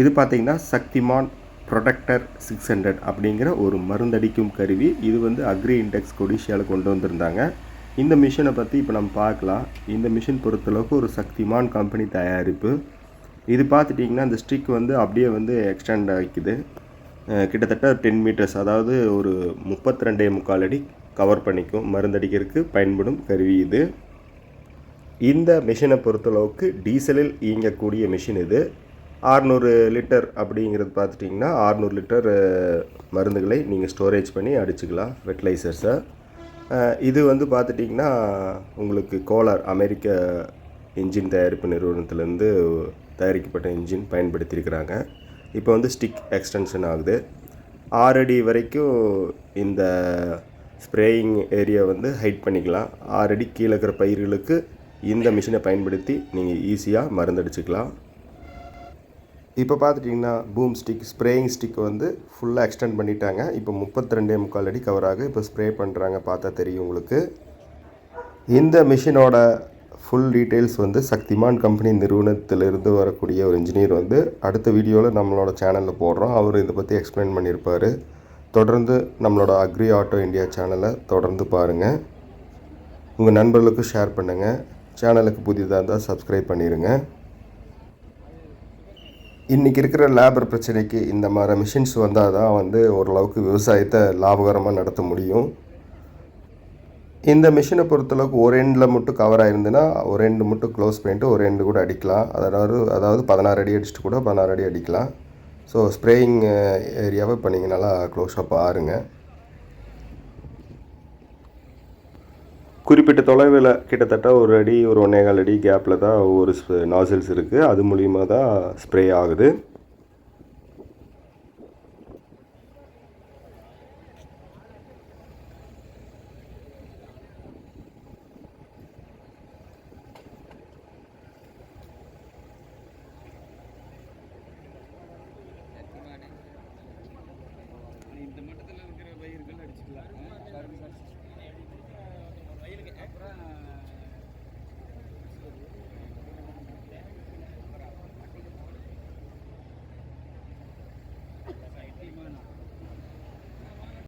இது பார்த்தீங்கன்னா Shaktimaan protector six hundred அப்படிங்கிற ஒரு மருந்தடிக்கும் கருவி. இது வந்து அக்ரி இண்டெக்ஸ் கொடிஷியாவில் கொண்டு வந்திருந்தாங்க. இந்த மிஷினை பற்றி இப்போ நம்ம பார்க்கலாம். இந்த மிஷின் பொறுத்தளவுக்கு ஒரு சக்திமான் கம்பெனி தயாரிப்பு. இது பார்த்துட்டிங்கன்னா இந்த ஸ்டிக் வந்து அப்படியே வந்து எக்ஸ்டெண்ட் ஆகிக்குது. கிட்டத்தட்ட டென் மீட்டர்ஸ் அதாவது ஒரு முப்பத்தி ரெண்டே முக்கால் அடி கவர் பண்ணிக்கும். மருந்தடிக்கிறதுக்கு பயன்படும் கருவி இது. இந்த மிஷினை பொறுத்தளவுக்கு டீசலில் இயங்கக்கூடிய மிஷின் இது. 600 லிட்டர் அப்படிங்கிறது பார்த்துட்டிங்கன்னா 600 லிட்டர் மருந்துகளை நீங்கள் ஸ்டோரேஜ் பண்ணி அடிச்சுக்கலாம் ஃபெர்டிலைசர்ஸை இது வந்து பார்த்துட்டிங்கன்னா உங்களுக்கு கோலார் அமெரிக்க இன்ஜின் தயாரிப்பு நிறுவனத்துலேருந்து தயாரிக்கப்பட்ட இன்ஜின் பயன்படுத்தியிருக்கிறாங்க. இப்போ வந்து ஸ்டிக் எக்ஸ்டென்ஷன் ஆகுது. ஆறு அடி வரைக்கும் இந்த ஸ்ப்ரேயிங் ஏரியா வந்து ஹைட் பண்ணிக்கலாம். ஆறு அடி கீழே இருக்கிற பயிர்களுக்கு இந்த மிஷினை பயன்படுத்தி நீங்கள் ஈஸியாக மருந்தடிச்சுக்கலாம். இப்போ பார்த்துட்டிங்கன்னா பூம் ஸ்டிக் ஸ்ப்ரேயிங் ஸ்டிக் வந்து ஃபுல்லாக எக்ஸ்டெண்ட் பண்ணிட்டாங்க. இப்போ முப்பத்தி ரெண்டே முக்கால் அடி கவர் ஆகு இப்போ ஸ்ப்ரே பண்ணுறாங்க பார்த்தா தெரியும் உங்களுக்கு. இந்த மிஷினோட ஃபுல் டீட்டெயில்ஸ் வந்து சக்திமான் கம்பெனி நிறுவனத்திலிருந்து வரக்கூடிய ஒரு இன்ஜினியர் வந்து அடுத்த வீடியோவில் நம்மளோட சேனலில் போடுறோம். அவர் இதை பற்றி எக்ஸ்பிளைன் பண்ணியிருப்பார். தொடர்ந்து நம்மளோட அக்ரி ஆட்டோ இந்தியா சேனலை தொடர்ந்து பாருங்கள் உங்கள் நண்பர்களுக்கு ஷேர் பண்ணுங்கள் சேனலுக்கு புதிதாக இருந்தால் சப்ஸ்கிரைப் பண்ணிடுங்க இன்றைக்கி இருக்கிற லேபர் பிரச்சனைக்கு இந்த மாதிரி மிஷின்ஸ் வந்தால் தான் வந்து ஓரளவுக்கு விவசாயத்தை லாபகரமாக நடத்த முடியும். இந்த மிஷினை பொறுத்தளவுக்கு ஒரு எண்டில் மட்டும் கவர் ஆயிருந்துன்னா ஒரு எண்டு மட்டும் க்ளோஸ் பண்ணிட்டு ஒரு எண்டு கூட அடிக்கலாம். அதாவது அதாவது பதினாறு அடி அடிச்சுட்டு கூட பதினாறு அடி அடிக்கலாம். ஸோ ஸ்ப்ரேயிங் ஏரியாவை இப்போ நீங்கள் நல்லா க்ளோஸாக ஆறுங்க குறிப்பிட்ட தொலைவில் கிட்டத்தட்ட ஒரு அடி ஒரு ஒன்றேகால் அடி கேப்பில் தான் ஒவ்வொரு நாசில்ஸ் இருக்குது அது மூலியமாக தான் ஸ்ப்ரே ஆகுது.